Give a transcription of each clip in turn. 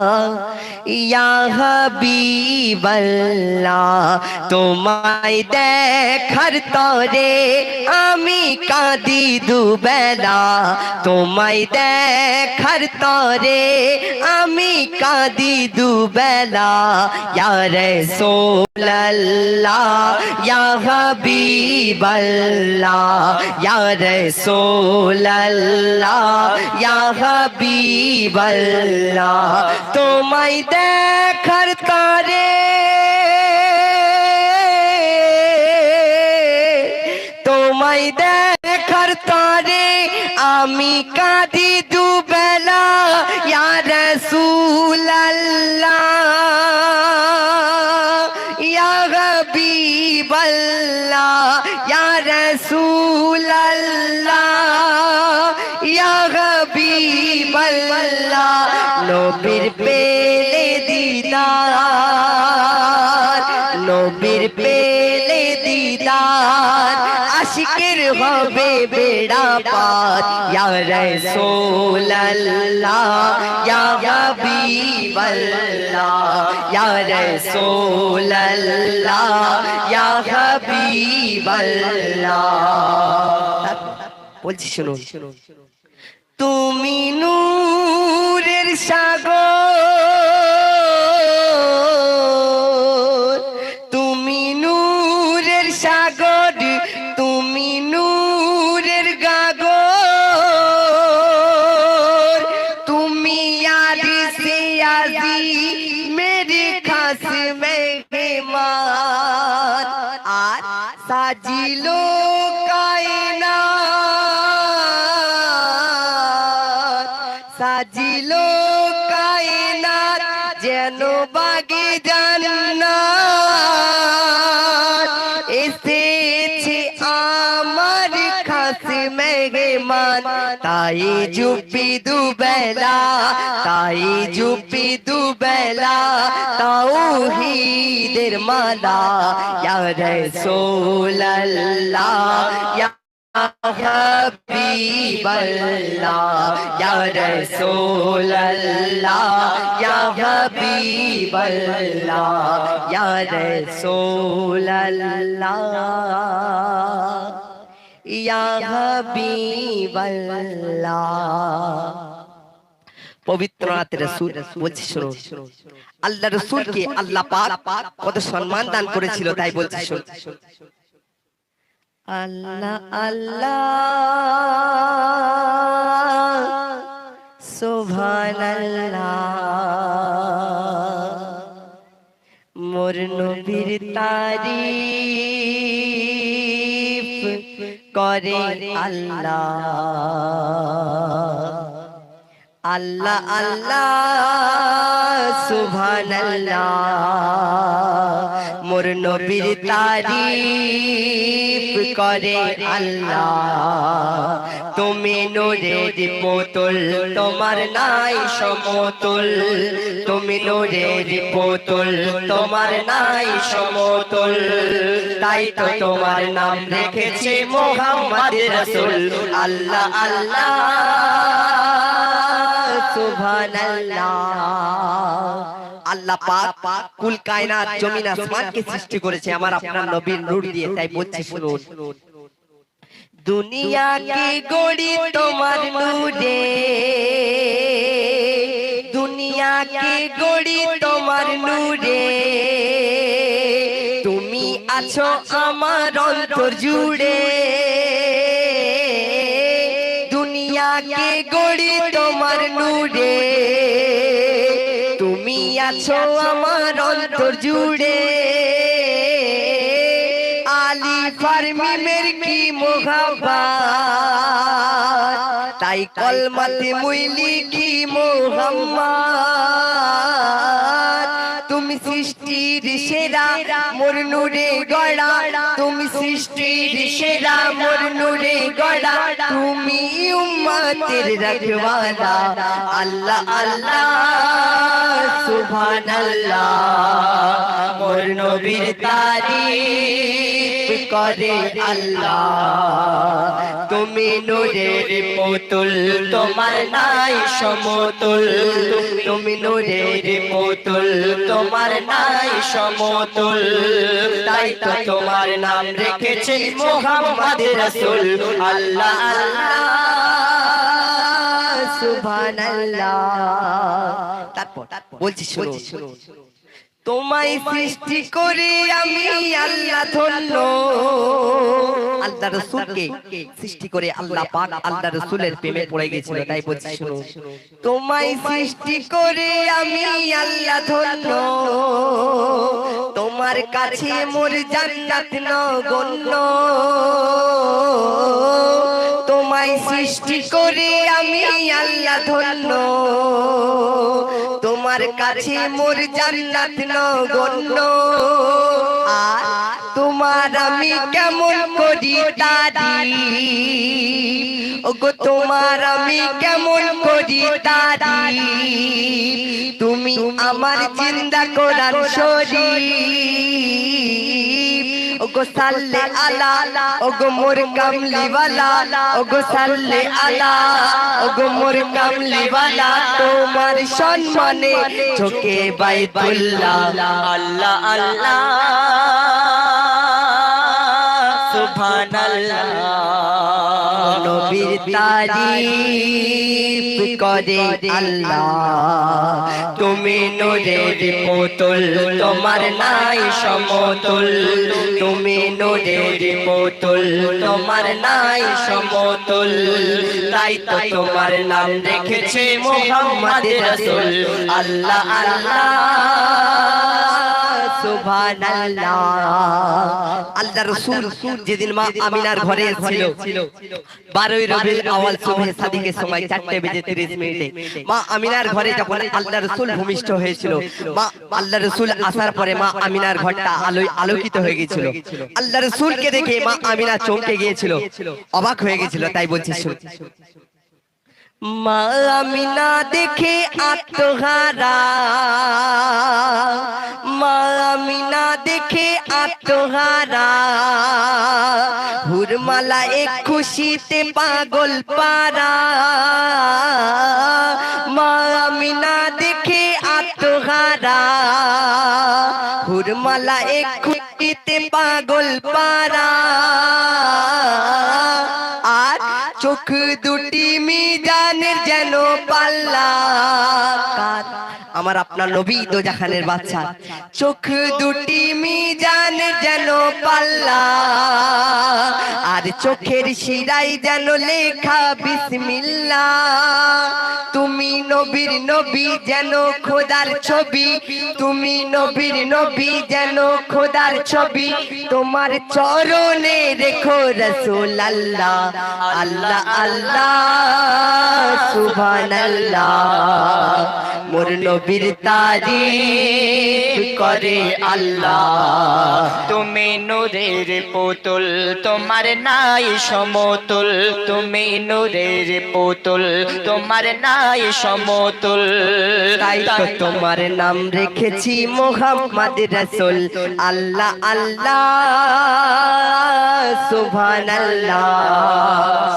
ইয়া হাবিবাল্লাহ তোমায় দেখার তরে আমি কাঁদি দুবেলা তোমায় দেখার তরে আমি কাঁদি দুবেলা ইয়া রাসূলুল্লাহ ইয়া হাবিবাল্লাহ ইয়া রাসূলুল্লাহ ইয়া হাবিবাল্লাহ তোমায় দেখার তরে তোমায় দেখার তরে আমি কাঁদি দুবেলা ইয়া রাসূলুল্লাহ নবীর পেলে দিদার, নবীর পেলে দিদার, আশিকের হবে বেড়া পাত। ইয়া রাসূলুল্লাহ, ইয়া হাবিবাল্লাহ, ইয়া রাসূলুল্লাহ, ইয়া হাবিবাল্লাহ। বলছি শুনুন। তুমি নূরের সাগর। তুমি নূরের সাগর, তুমি নূরের গাগর। তুমি আদি সে আদি, মেরে খাস মেহমান। আর সাজিলো বাগে জান্নাত। এসেছে আমার খাস মেহমান। তাই জুপি দুবেলা, তাই জুপি দুবেলা, তাওহীদের মালা। ইয়া রাসূলুল্লাহ, ইয়া حبيب الله يا رسول الله يا حبيب الله يا رسول الله يا حبيب الله পবিত্র রাতের রসুল বলছি শোনো আল্লাহ রসুলকে আল্লাহ পাক কত সম্মান দান করেছিল তাই বলছি শোনো আল্লাহ আল্লাহ সুবহানাল্লাহ। মোর নবীর তারিফ করে আল্লাহ। আল্লাহ আল্লাহ সুবহানাল্লাহ। মোর নবীর তারিফ করে আল্লাহ। তুমি নূরের পুতুল, তোমার নাই সমতুল। তুমি নূরের পুতুল, তোমার নাই সমতুল। তাই তো তোমার নাম রেখেছে মোহাম্মদ রাসূল। আল্লাহ আল্লাহ। সুবহানাল্লাহ। আল্লাহ পাক কুল কায়নাত জমিন আসমানকে সৃষ্টি করেছে, আমার আপনার নবীর নূর দিয়ে। তাই বলছি, শুনুন। দুনিয়া কি গড়ি তোমার নূরে? দুনিয়া কি গড়ি তোমার নূরে? তুমি আছো আমার অন্তর জুড়ে। দুনিয়াকে গড়ি তোমার নূরে। তুমি আছো আমার অন্তর জুড়ে। আলি ফার্মিমের কি মোহাম্মদ তাই কলমাতে মুইলি কি মোহাম্মদ তুমি সৃষ্টির সেরা মোর নূরে গড়া। তুমি সৃষ্টির সেরা মোর নূরে গড়া। তুমি উম্মতের রখওয়ালা আল্লাহ আল্লাহ, সুবহানাল্লাহ, মোর নবীর তারিফ। করে আল্লাহ। তুমি নূরের পুতুল, তোমার নাই সমতুল। তুমি নূরের পুতুল, তোমার নাই সমতুল। তাই তো তোমার নাম রেখেছে মোহাম্মদ রসুল। আল্লাহ আল্লাহ, সুবহানাল্লাহ। তারপর বলছি শুনো তোমায় সৃষ্টি করে আমি আল্লাহ ধন্য। আল্লাহ রসুলকে সৃষ্টি করে আল্লাহ পাক আল্লাহ রসুলের প্রেমে পড়ে গেছিল তাই বলছি শুনো তোমায় সৃষ্টি করে আমি আল্লাহ ধন্য। তোমার কাছে মোর জান্নাত নগণ্য। তোমায় সৃষ্টি করে আমি আল্লাহ ধন্য। তোমার কাছে মোর জান্নাত নগণ্য। আর তোমার আমি কেমন করি দাদি ওগো তোমার আমি কেমন করি দাদি তুমি আমার চিন্তা করার শরীর। ওগো সাল্লে আলা ওগো মোর কামলিওয়ালা ওগো সাল্লে আলা ওগো মোর কামলিওয়ালা তোমার সম্মানে ঝোকে বাইতুল্লাহ। আল্লাহ আল্লাহ সুবহানাল্লাহ। নবীর তারিফ। করে আল্লাহ। তুমি নূরের পুতুল, তোমার নাই সমতুল। তুমি নূরের পুতুল, তোমার নাই সমতুল। তাই তো তোমার নাম রেখেছে মোহাম্মদ রসুল। আল্লাহ আল্লাহ। আল্লাহ রাসূল যেদিন মা আমিনার ঘরে ছিল 12 রবিউল আউয়াল সুবহে সাদিকের সময় 4টা বেজে 30 মিনিটে, মা আমিনার ঘরে আল্লাহ রাসূল ভূমিষ্ঠ হয়েছিল, মা রাসূল আসার পরে মা আমিনার ঘরটা আলোয় আলোকিত হয়ে গিয়েছিল। আল্লাহ রাসূলকে দেখে মা আমিনা চমকে গিয়েছিল, অবাক হয়ে গেছিল তাই বলছি মা আমিনা দেখে আত্মহারা। মা আমিনা দেখে আত্মহারা। হুরমালা এক খুশিতে পাগল পারা। মা আমিনা দেখে আত্মহারা। হুরমালা এক খুশিতে পাগল পারা। চোখ দুটি মিজানের যেন পাল্লা? আমার আপনার নবী দোজাখানের বাচ্চা। চোখ দুটি মিজানের যেন পাল্লা। আর চোখের শিরাই যেন লেখা বিসমিল্লা। তুমি নবীর নবী যেন খোদার ছবি। তুমি নবীর নবী যেন খোদার ছবি। তোমার চরণে রেখো রসুল আল্লাহ। আল্লাহ আল্লাহ সুবহানাল্লাহ। মোর নবীর তারিফ করে আল্লাহ। তুমি নূরের পুতুল তোমার নাই সমতুল। তুমি নূরের পুতুল তোমার নাই সমতুল। তাই তো তোমার নাম রেখেছি মোহাম্মদ রসুল। আল্লাহ আল্লাহ সুবহানাল্লাহ।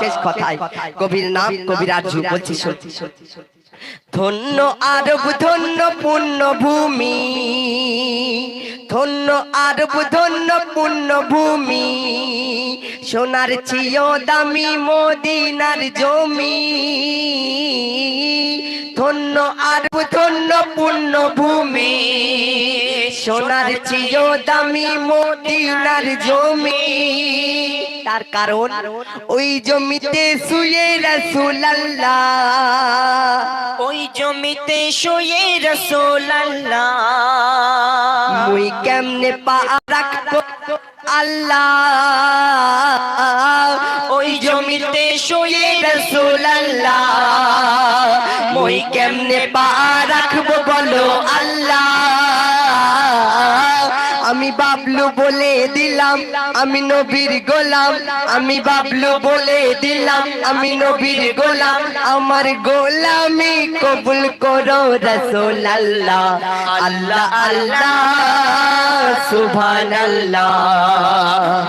শেষ কথায় কবির নাম কবির আরজু বলছি সত্যি ধন্য আরব, ধন্য পূর্ণ ভূমি ধন্য আরব, ধন্য পূর্ণ ভূমি সোনার চিয় দামি মদিনার জমি। ধন্য আরব ধন্য পূর্ণ ভূমি সোনার চিয় দামি মদিনার জমি। তার কারণ ওই জমিতে শুয়ে রসুলাল্লাহ। ওই জমিতে শুয়ে রসোল আল্লাহ মুই কেমনে পা রাখব আল্লাহ। ওই জমিতে শুয়ে রসুল আল্লাহ মুই কেমনে পা রাখব বলো বাবলু বলে দিলাম, আমি নবীর গোলাম, আমি বাবলু বলে দিলাম, আমি নবীর গোলাম, আমার গোলামি কবুল করো রসুল আল্লাহ আল্লাহ আল্লাহ সুবহান আল্লাহ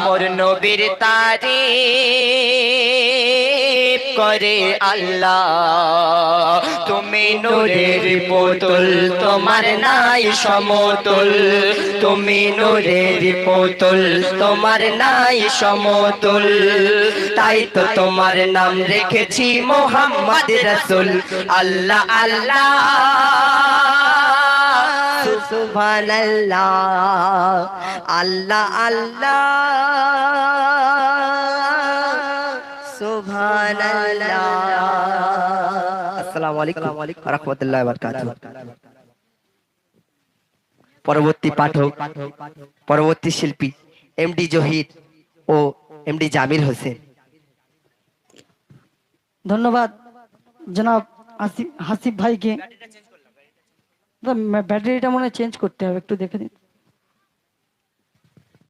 মোর নবীর তারিফ করে আল্লাহ। তুমি নূরের পুতুল, তোমার নাই সমতুল। তুমি নূরের পুতুল, তোমার নাই সমতুল। তাই তো তোমার নাম রেখেছি মোহাম্মদ রসুল। আল্লাহ আল্লাহ। সুবহান আল্লাহ আল্লাহ আল্লাহ আল্লাহ। আসসালামু আলাইকুম ওয়া রাহমাতুল্লাহি ওয়া বারাকাতুহু। পরবর্তী পাঠক পরবর্তী শিল্পী এমডি জহির ও এমডি জামিল হোসেন। ধন্যবাদ। জনাব আসিফ হাসিফ ভাইকে। ব্যাটারিটা মনে হয় চেঞ্জ করতে হবে একটু দেখে দিন